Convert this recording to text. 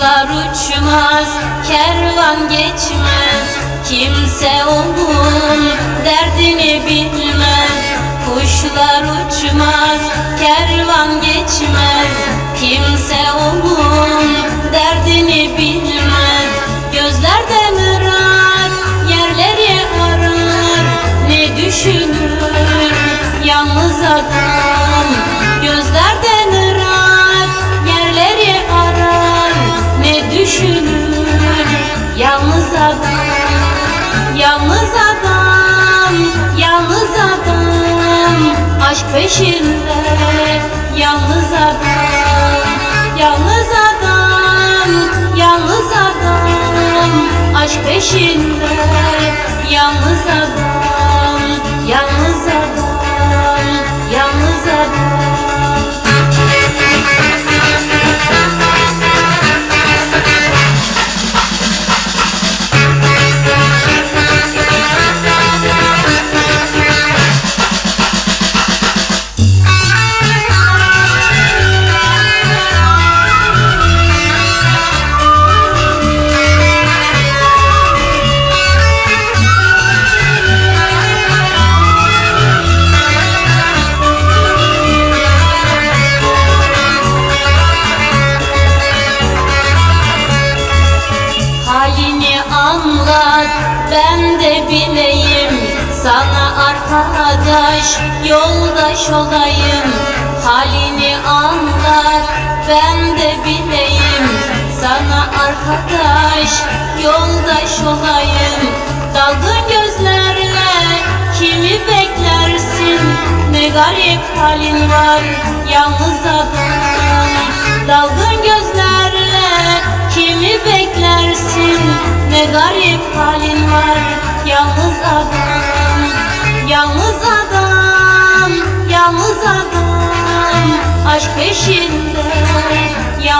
Kuşlar uçmaz, kervan geçmez. Kimse onun derdini bilmez. Kuşlar uçmaz, kervan geçmez. Kimse onun derdini bilmez. Gözlerden ırak, yerleri arar. Ne düşünür yalnız adam? Yalnız adam, yalnız adam Aşk peşinde. Yalnız adam, yalnız adam Yalnız adam Aşk peşinde ben de bileyim Sana arkadaş yoldaş olayım. Halini anlat ben de bileyim Sana arkadaş yoldaş olayım. Dalgın gözlerle kimi beklersin? Ne garip halin var yalnız adam Dalgın gözlerle kimi beklersin Ne garip halin var. Yalnız adam Yalnız adam, yalnız adam. Aşk peşinde yalnız